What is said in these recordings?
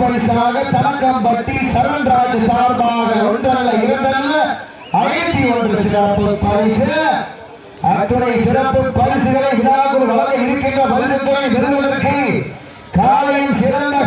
பரிசாக தனக்கம்பட்டி சரண்ராஜ் சார்பாக ஒன்றல்ல இரண்டல்ல ஐநூத்தி ஒன்று சிறப்பு பரிசு. அத்துணை சிறப்பு பரிசுகளை இதாக வழங்க இருக்கின்ற பரிசுகளை பெறுவதற்கு காலையில் சிறந்த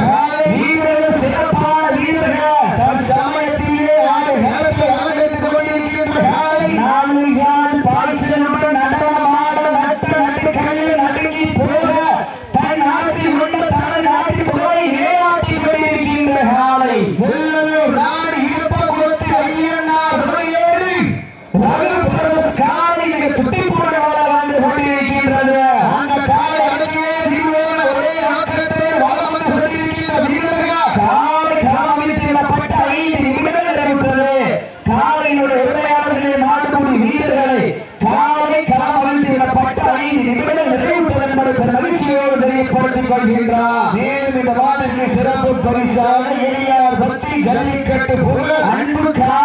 பரிசான எளியார் பத்தி ஜல்லிக்கட்டு பொருள் அன்பு கா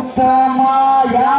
உத்தமாயா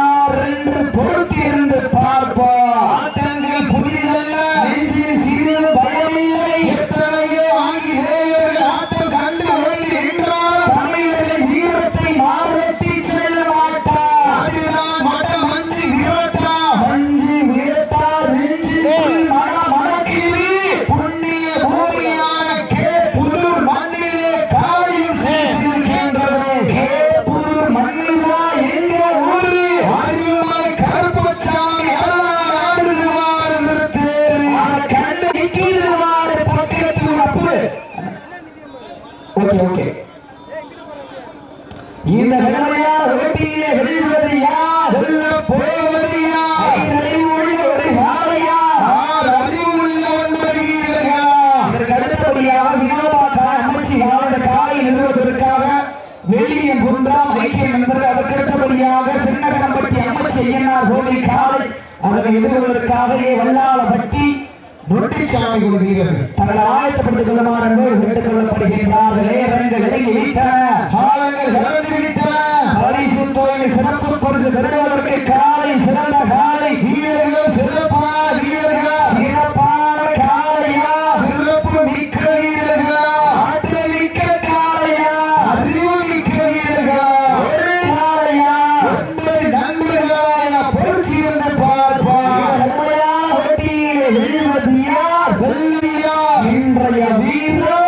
அடியார் தோல்வி காலை அதனை எதிர்கொள்வதற்காகவே வல்லாளப்பட்டி நொட்டிச்சாமி தங்கள் வீரர்கள் தங்களை ஆயத்தப்படுத்திக் கொள்ளுமாறு கேட்டுக் கொள்ளப்படுகின்றார்களே. ரங்கங்களை Valladolid.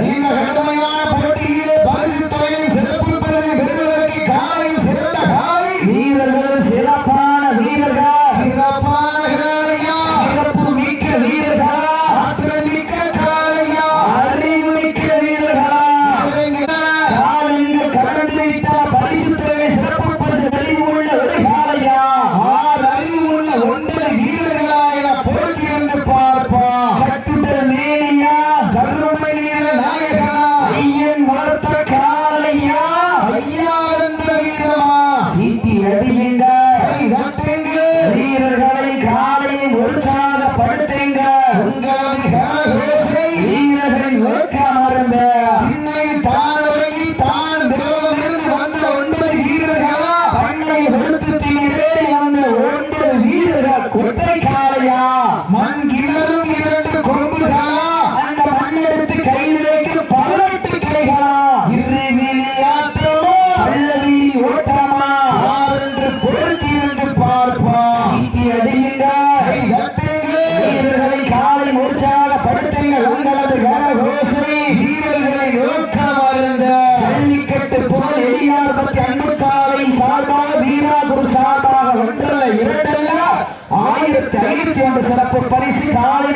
みんなが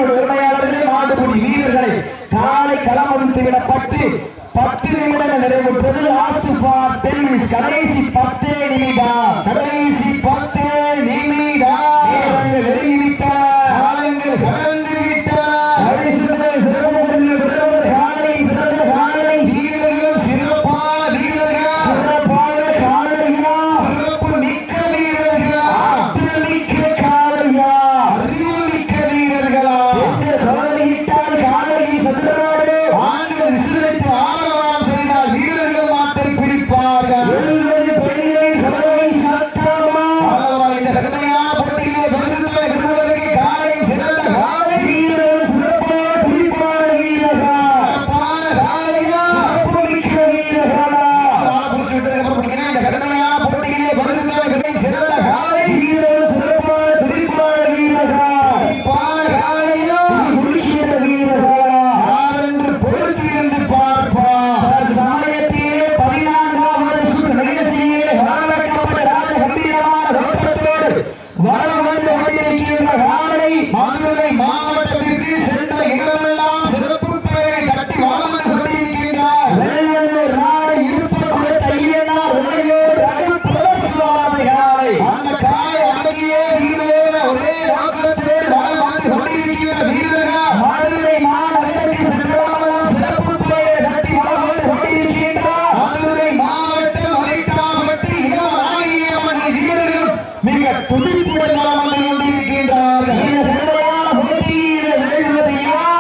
மாடு உரிமையாளர்கள் மாட்டுக்குடி வீரர்களை காலை களமடித்து விடப்பட்டு பத்து நிமிடங்கள் நிறைவு